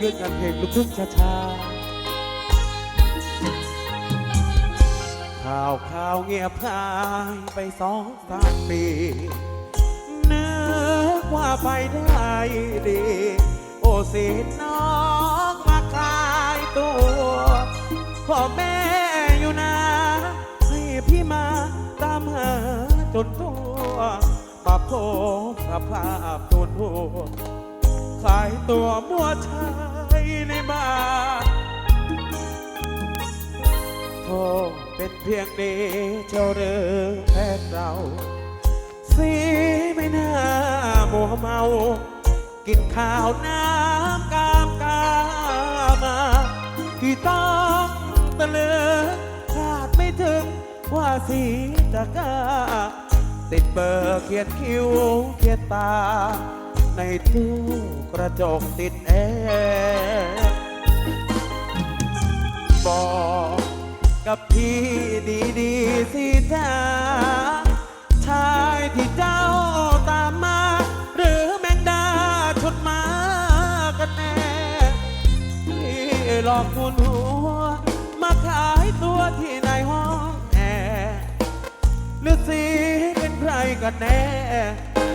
ขึ้นกันเพลงลูกทุ่งช้าๆข่าวข่าวเงียบหายไปสองสามปีนึกว่าไปได้ดี โอ้สิน้องมาขายตัวพ่อแม่อยู่นะให้พี่มาตามหาจนตัวมาพสภาพตูนหัว ขายตัวมัวชายในบ้านโทษเป็นเพียงเดเจ้าเรือแพ้เรา สีไม่น่ามัวเมา กินข้าวน้ำกามกามาที่ต้องตะลึงคาดไม่ถึงว่าสีจะกาติดเบอร์เขียนคิ้วเขียนตา ในตู้กระจกติดแอร์บอกกับพี่ดีๆสิจ้าชายที่เจ้าตามมา หรือแมงดาชุดมากันแน่ที่หลอกคุณหัว มาขายตัวที่ในห้องแอร์หรือสีเป็นใครกันแน่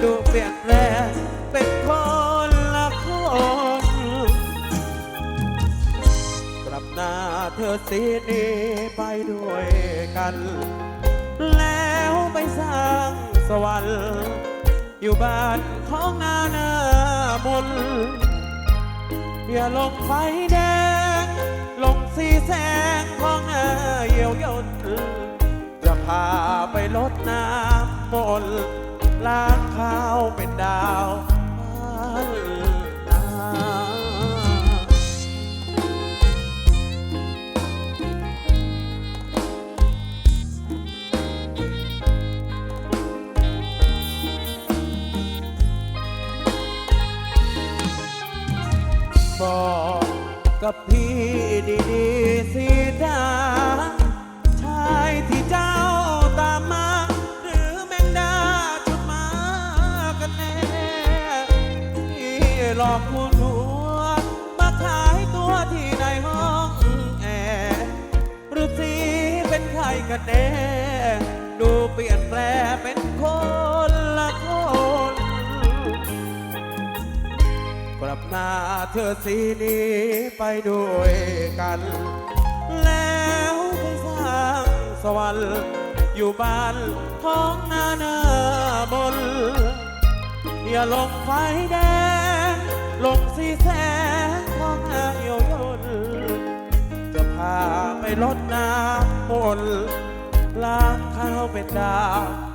ดูเปลี่ยนแปลงเป็นคนละคนกลับหน้าเธอสีนีไปด้วยกัน แล้วไปสร้างสวรรค์อยู่บ้านของนาหน้ามนอย่าลงไฟแดง ลงสีแสงของอ่อเหี่ยวยนจะพาไปลดน้ำมนต์ ล้างข้าวเป็นดาวบ้านนาบอกกับพี่ดี หลอกคุณหัวมาขายตัวที่ในห้องแอร์หรือสีเป็นใครกันแน่ ดูเปลี่ยนแปลงเป็นคนละคน กลับหน้าเธอสีนี้ไปด้วยกัน แล้วไปสร้างสวรรค์อยู่บ้านท้องนาหน้ามนอย่าลงไฟแดง ลดน้ำมนต์ล้างข้าวเป็นดาว